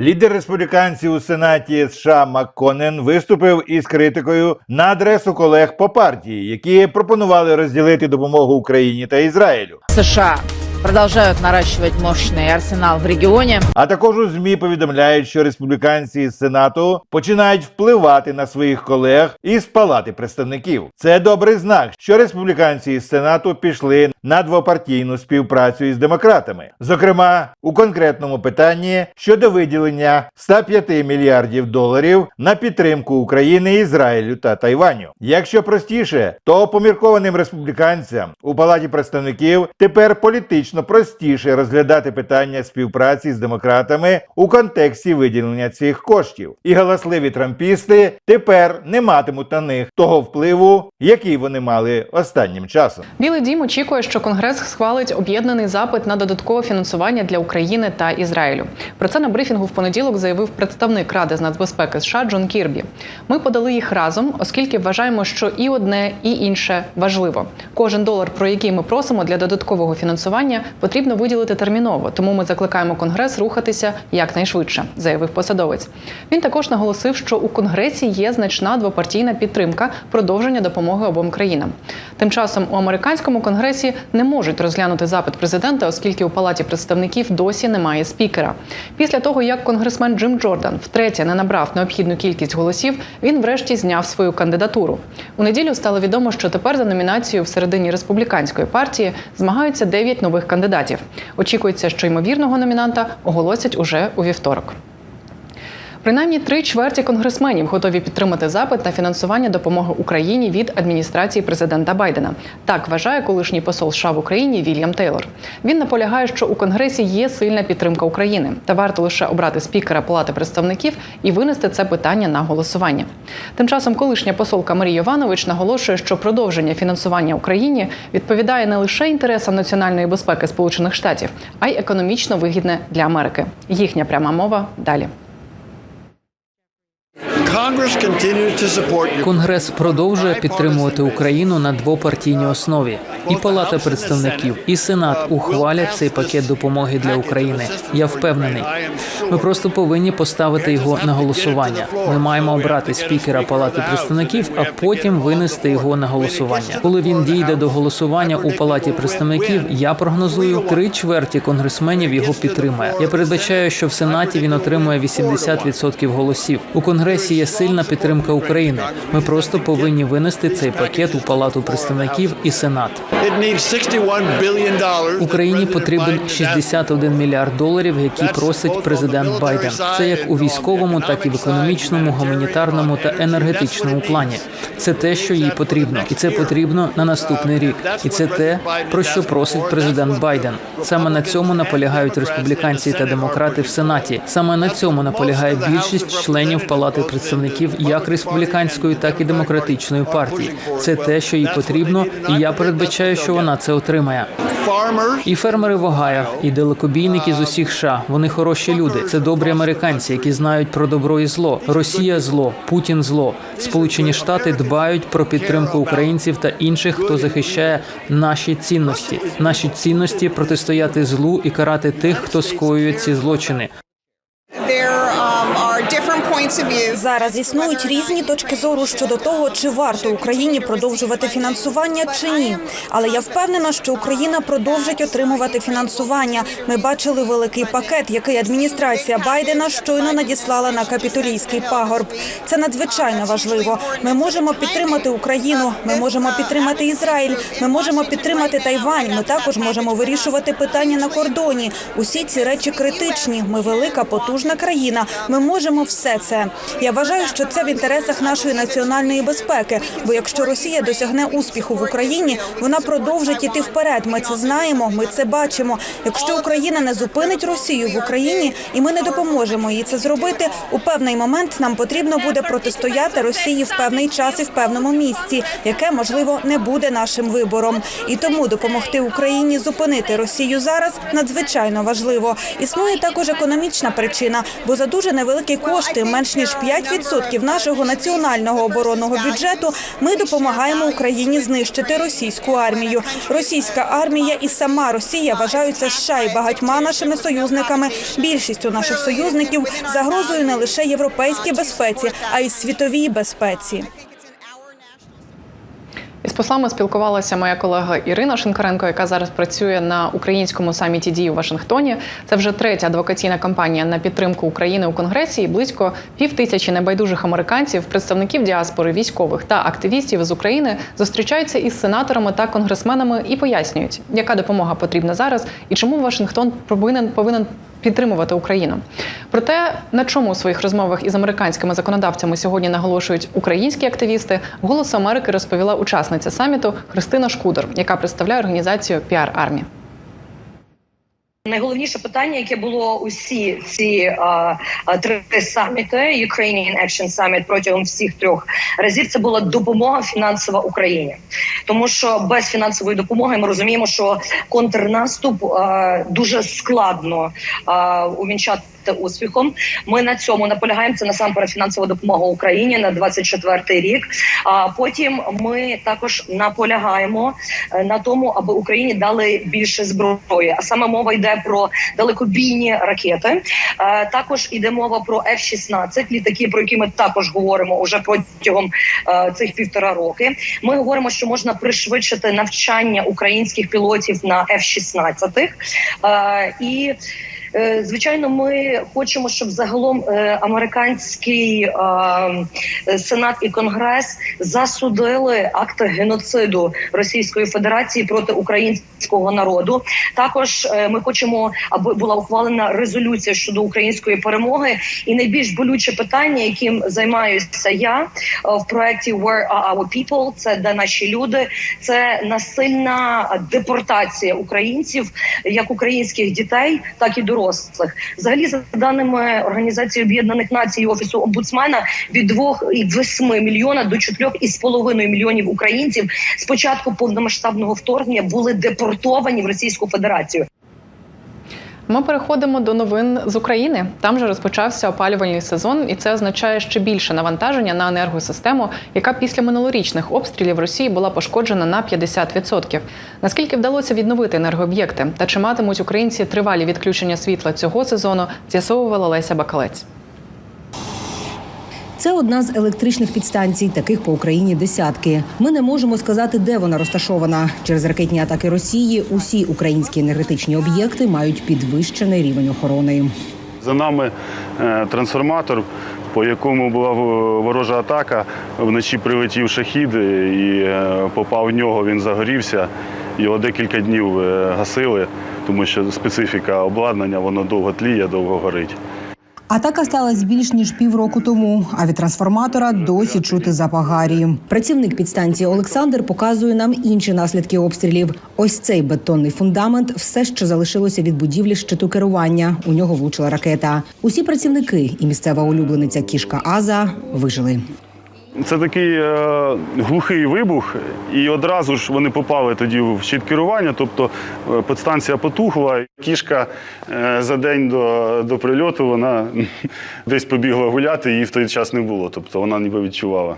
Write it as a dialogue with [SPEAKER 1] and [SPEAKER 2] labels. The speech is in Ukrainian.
[SPEAKER 1] Лідер республіканців у Сенаті США МакКонен виступив із критикою на адресу колег по партії, які пропонували розділити допомогу Україні та Ізраїлю.
[SPEAKER 2] США продолжают наращивать мощный арсенал в регионе.
[SPEAKER 1] А також у змі повідомляють, що республіканці з сенату починають впливати на своїх колег із палати представників. Це добрий знак, що республіканці із сенату пішли на двопартійну співпрацю із демократами, зокрема у конкретному питанні щодо виділення 105 мільярдів доларів на підтримку України, Ізраїлю та Тайваню. Якщо простіше, то поміркованим республіканцям у палаті представників тепер політично простіше розглядати питання співпраці з демократами у контексті виділення цих коштів. І галасливі трампісти тепер не матимуть на них того впливу, який вони мали останнім часом.
[SPEAKER 3] Білий дім очікує, що Конгрес схвалить об'єднаний запит на додаткове фінансування для України та Ізраїлю. Про це на брифінгу в понеділок заявив представник Ради з нацбезпеки США Джон Кірбі. Ми подали їх разом, оскільки вважаємо, що і одне, і інше важливо. Кожен долар, про який ми просимо для додаткового фінансування, потрібно виділити терміново. Тому ми закликаємо Конгрес рухатися якнайшвидше, заявив посадовець. Він також наголосив, що у Конгресі є значна двопартійна підтримка продовження допомоги обом країнам. Тим часом у американському конгресі не можуть розглянути запит президента, оскільки у палаті представників досі немає спікера. Після того, як конгресмен Джим Джордан втретє не набрав необхідну кількість голосів, він врешті зняв свою кандидатуру. У неділю стало відомо, що тепер за номінацією всередині республіканської партії змагаються 9 нових кандидатів. Очікується, що ймовірного номінанта оголосять уже у вівторок. Принаймні три чверті конгресменів готові підтримати запит на фінансування допомоги Україні від адміністрації президента Байдена. Так вважає колишній посол США в Україні Вільям Тейлор. Він наполягає, що у конгресі є сильна підтримка України, та варто лише обрати спікера Палати представників і винести це питання на голосування. Тим часом, колишня посолка Марія Йованович наголошує, що продовження фінансування Україні відповідає не лише інтересам національної безпеки Сполучених Штатів, а й економічно вигідне для Америки. Їхня пряма мова далі.
[SPEAKER 4] Конгрес продовжує підтримувати Україну на двопартійній основі. І Палата представників, і Сенат ухвалять цей пакет допомоги для України. Я впевнений. Ми просто повинні поставити його на голосування. Ми маємо обрати спікера Палати представників, а потім винести його на голосування. Коли він дійде до голосування у Палаті представників, я прогнозую три чверті конгресменів його підтримає. Я передбачаю, що в Сенаті він отримує 80% голосів. У Конгресі є сильна підтримка України. Ми просто повинні винести цей пакет у Палату представників і Сенат.
[SPEAKER 5] It needs 61 billion dollars.
[SPEAKER 4] Україні потрібен 61 мільярд доларів, які просить президент Байден. Це як у військовому, так і в економічному, гуманітарному та енергетичному плані. Це те, що їй потрібно, і це потрібно на наступний рік. І це те, про що просить президент Байден. Саме на цьому наполягають республіканці та демократи в Сенаті. Саме на цьому наполягає більшість членів Палати представників як республіканської, так і демократичної партії. Це те, що їй потрібно, і я передбачаю, що вона це отримає. І фермери в Огайо, і далекобійники з усіх США. Вони хороші люди. Це добрі американці, які знають про добро і зло. Росія зло, Путін зло. Сполучені Штати дбають про підтримку українців та інших, хто захищає наші цінності. Наші цінності протистояти злу і карати тих, хто скоює ці злочини.
[SPEAKER 6] Зараз існують різні точки зору щодо того, чи варто Україні продовжувати фінансування чи ні. Але я впевнена, що Україна продовжить отримувати фінансування. Ми бачили великий пакет, який адміністрація Байдена щойно надіслала на капітолійський пагорб. Це надзвичайно важливо. Ми можемо підтримати Україну. Ми можемо підтримати Ізраїль. Ми можемо підтримати Тайвань. Ми також можемо вирішувати питання на кордоні. Усі ці речі критичні. Ми велика, потужна країна. Ми можемо все це. Я вважаю, що це в інтересах нашої національної безпеки. Бо якщо Росія досягне успіху в Україні, вона продовжить іти вперед. Ми це знаємо, ми це бачимо. Якщо Україна не зупинить Росію в Україні, і ми не допоможемо їй це зробити, у певний момент нам потрібно буде протистояти Росії в певний час і в певному місці, яке можливо не буде нашим вибором. І тому допомогти Україні зупинити Росію зараз надзвичайно важливо. Існує також економічна причина, бо за дуже невеликий кошт кошти менш ніж 5% нашого національного оборонного бюджету, ми допомагаємо Україні знищити російську армію. Російська армія і сама Росія вважаються США і багатьма нашими союзниками. Більшістю наших союзників загрозою не лише європейській безпеці, а й світовій безпеці.
[SPEAKER 3] Послами спілкувалася моя колега Ірина Шинкаренко, яка зараз працює на українському саміті дій у Вашингтоні. Це вже третя адвокаційна кампанія на підтримку України у Конгресі. І близько пів тисячі небайдужих американців, представників діаспори, військових та активістів з України зустрічаються із сенаторами та конгресменами і пояснюють, яка допомога потрібна зараз і чому Вашингтон повинен повинен підтримувати Україну. Проте на чому у своїх розмовах із американськими законодавцями сьогодні наголошують українські активісти, голос Америки розповіла учасниця саміту Христина Шкудор, яка представляє організацію піар армі.
[SPEAKER 7] Найголовніше питання, яке було усі ці три саміти Ukrainian Action Summit протягом всіх трьох разів, це була допомога фінансова Україні, тому що без фінансової допомоги ми розуміємо, що контрнаступ дуже складно а, увінчати успіхом. Ми на цьому наполягаємо. Це насамперед фінансова допомога Україні на 24-й рік. А потім ми також наполягаємо е, на тому, аби Україні дали більше зброї. А саме мова йде про далекобійні ракети. Е, Також іде мова про F-16, літаки, про які ми також говоримо уже протягом е, цих півтора роки. Ми говоримо, що можна пришвидшити навчання українських пілотів на F-16. Е, і Звичайно, ми хочемо, щоб загалом е, американський е, е, сенат і конгрес засудили акти геноциду Російської Федерації проти українського народу. Також е, ми хочемо, аби була ухвалена резолюція щодо української перемоги. І найбільш болюче питання, яким займаюся я е, в проєкті Where are our people? Це де наші люди, це насильна депортація українців, як українських дітей, так і дорослих. Взагалі, за даними Організації Об'єднаних Націй і офісу омбудсмена, від 2,8 мільйона до 4,5 мільйонів українців з початку повномасштабного вторгнення були депортовані в Російську Федерацію.
[SPEAKER 3] Ми переходимо до новин з України. Там же розпочався опалювальний сезон, і це означає ще більше навантаження на енергосистему, яка після минулорічних обстрілів Росії була пошкоджена на 50%. Наскільки вдалося відновити енергооб'єкти та чи матимуть українці тривалі відключення світла цього сезону, з'ясовувала Леся Бакалець.
[SPEAKER 8] Це одна з електричних підстанцій, таких по Україні десятки. Ми не можемо сказати, де вона розташована. Через ракетні атаки Росії усі українські енергетичні об'єкти мають підвищений рівень охорони.
[SPEAKER 9] За нами е, трансформатор, по якому була ворожа атака. Вночі прилетів шахід і е, попав в нього, він загорівся. Його декілька днів е, гасили, тому що специфіка обладнання, воно довго тліє, довго горить.
[SPEAKER 8] Атака сталася більш ніж півроку тому. А від трансформатора досі чути запах гарі. Працівник підстанції Олександр показує нам інші наслідки обстрілів. Ось цей бетонний фундамент все ще залишилося від будівлі щиту керування. У нього влучила ракета. Усі працівники і місцева улюблениця кішка Аза вижили.
[SPEAKER 9] Це такий е, глухий вибух, і одразу ж вони попали тоді в щит керування. Тобто е, підстанція потухла. Кішка е, за день до, до прильоту вона десь побігла гуляти, її в той час не було. Тобто вона ніби відчувала.